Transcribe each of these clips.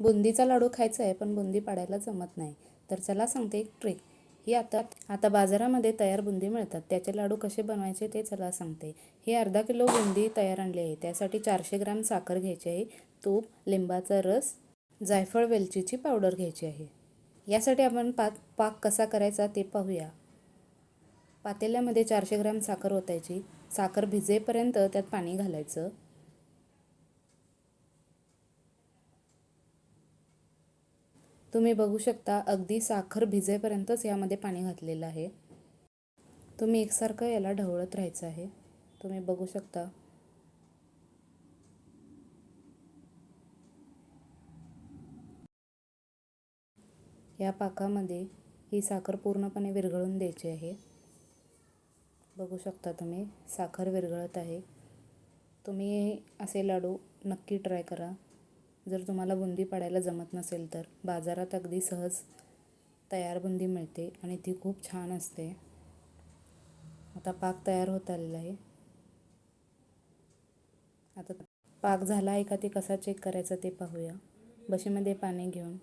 बुंदीचा लाडू खायचा आहे पण बुंदी पाडायला जमत नाही. तर चला सांगते एक ट्रिक ही आता आता बाजारामध्ये तयार बुंदी मिळतात. त्याचे लाडू कसे बनवायचे ते चला सांगते. ही अर्धा किलो बुंदी तयार आणली आहे. त्यासाठी चारशे ग्रॅम साखर घ्यायची आहे. तूप लिंबाचा रस जायफळ वेलचीची पावडर घ्यायची आहे. यासाठी आपण पाक पाक कसा करायचा ते पाहूया. पातेल्यामध्ये चारशे ग्रॅम साखर ओतायची. साखर भिजेपर्यंत त्यात पाणी घालायचं. तुम्ही बघू शकता अगदी साखर भिजेपर्यंतच यामध्ये पाणी घातलेलं आहे. तुम्ही एकसारखं याला ढवळत राहायचं आहे. तुम्ही बघू शकता. या पाकामध्ये ही साखर पूर्णपणे विरघळून द्यायची आहे. बघू शकता तुम्ही साखर विरघळत आहे. तुम्ही असे लाडू नक्की ट्राय करा. जर तुम्हाला बुंदी पाडायला जमत नसेल तर बाजारात अगदी सहज तयार बुंदी मिळते आणि ती खूप छान असते. आता पाक तयार होत आलेला आहे. आता पाक झाला आहे का ते कसा चेक करायचा ते पाहूया. बशीमध्ये पाणी घेऊन.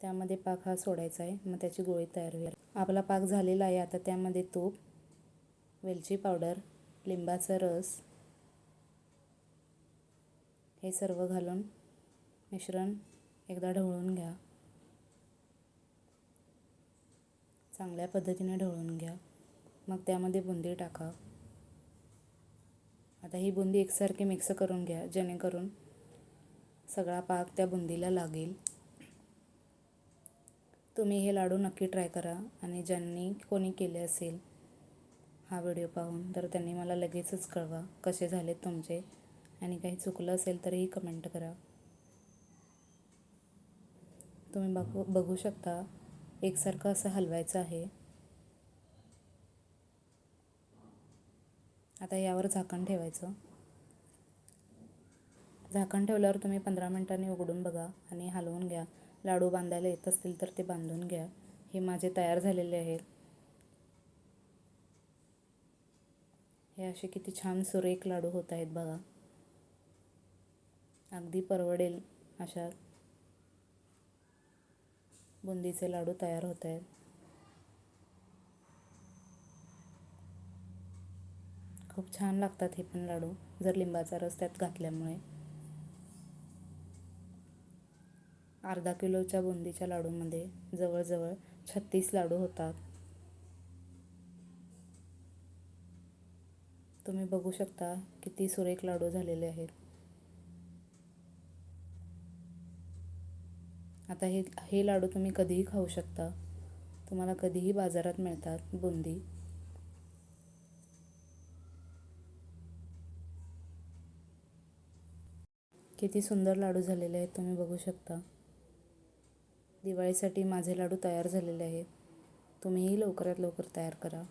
त्यामध्ये पाक हा सोडायचा आहे. मग त्याची गोळी तयार होईल. आपला पाक झालेला आहे. आता त्यामध्ये तूप वेलची पावडर लिंबाचा रस हे सर्व घालून मिश्रण एकदा ढवळून घ्या. चांगल्या पद्धतीने ढवळून घ्या. मग त्यामध्ये बुंदी टाका. आता ही बुंदी एकसारखी मिक्स करून घ्या जेणेकरून सगळा पाक त्या बुंदीला लागेल. तुम्ही हे लाडू नक्की ट्राय करा आणि ज्यांनी कोणी केले असेल हा व्हिडिओ पाहून तर त्यांनी मला लगेचच कळवा कसे झालेत तुमचे. आणि काही चुकलं असेल तरीही कमेंट करा. तुम्ही बघू बघू शकता एकसारखं असं हलवायचं आहे. आता यावर झाकण ठेवायचं. झाकण ठेवल्यावर तुम्ही पंधरा मिनटांनी उघडून बघा आणि हलवून घ्या. लाडू बांधायला येत असतील तर ते बांधून घ्या. हे माझे तयार झालेले आहेत. हे असे किती छान सुरेख लाडू होत आहेत बघा. अगदी परवडेल अशा बुंदीचे लाडू तयार होत आहेत. खूप छान लागतात हे पण लाडू जर लिंबाचा रस त्यात घातल्यामुळे. अर्धा किलोच्या बुंदीच्या लाडूमध्ये जवळजवळ छत्तीस लाडू होतात. तुम्ही बघू शकता किती सुरेख लाडू झालेले आहेत. आता हे हे लाडू तुम्ही कधीही खाऊ शकता. तुम्हाला कधीही बाजारात मिळतात बुंदी. किती सुंदर लाडू झालेले आहेत तुम्ही बघू शकता. दिवाळीसाठी माझे लाडू तयार झालेले आहेत. तुम्हीही लवकरात लवकर तयार करा.